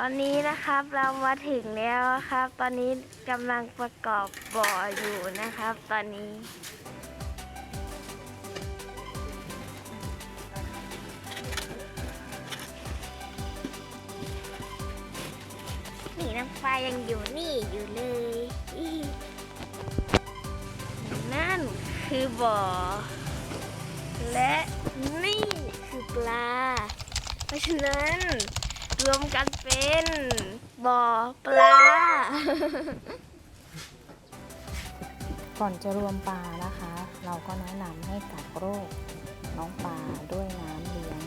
ตอนนี้นะครับเรามาถึงแล้วครับ ตอนนี้กำลังประกอบบ่ออยู่นะครับ ตอนนี้ นี่น้ำปลายังอยู่นี่อยู่เลย นั่นคือบ่อ และนี่คือปลา เพราะฉะนั้น รวมกันเป็นบ่อปลา ก่อนจะรวมปลานะคะ เราก็แนะนำให้กักโรค น้องปลาด้วยน้ำเลี้ยง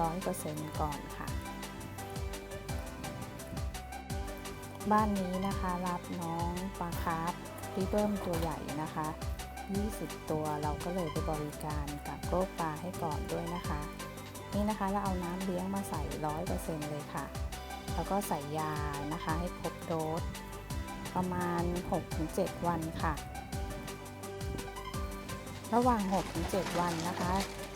ร้อยเปอร์เซ็นต์ก่อนค่ะ บ้านนี้นะคะรับน้องปลาคาร์ฟริเบิมตัวใหญ่นะคะ 20 ตัวเราก็เลยไปบริการกักโรคปลาให้ก่อนด้วยนะคะ นี่นะคะเราเอาน้ำเลี้ยงมาใส่ร้อยเปอร์เซ็นต์เลยค่ะ แล้วก็ใส่ยานะคะให้ครบโดสประมาณ 6-7 วันค่ะ ระหว่าง 6-7 วันนะคะ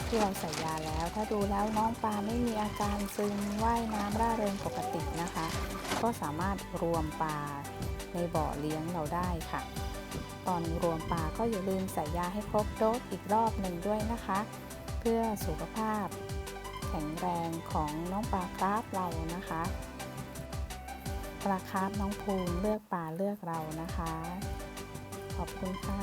ที่เราใส่ยาแล้ว ถ้าดูแล้วน้องปลาไม่มีอาการซึมว่ายน้ำร่าเริงปกตินะคะ ก็สามารถรวมปลาในบ่อเลี้ยงเราได้ค่ะ ตอนรวมปลาก็อย่าลืมใส่ยาให้ครบโดสอีกรอบหนึ่งด้วยนะคะ เพื่อสุขภาพ แข็งแรงของน้องปลาคราฟเรานะคะปลาคาร์ฟน้องภูมิเลือกปลาเลือกเรานะคะ ขอบคุณค่ะ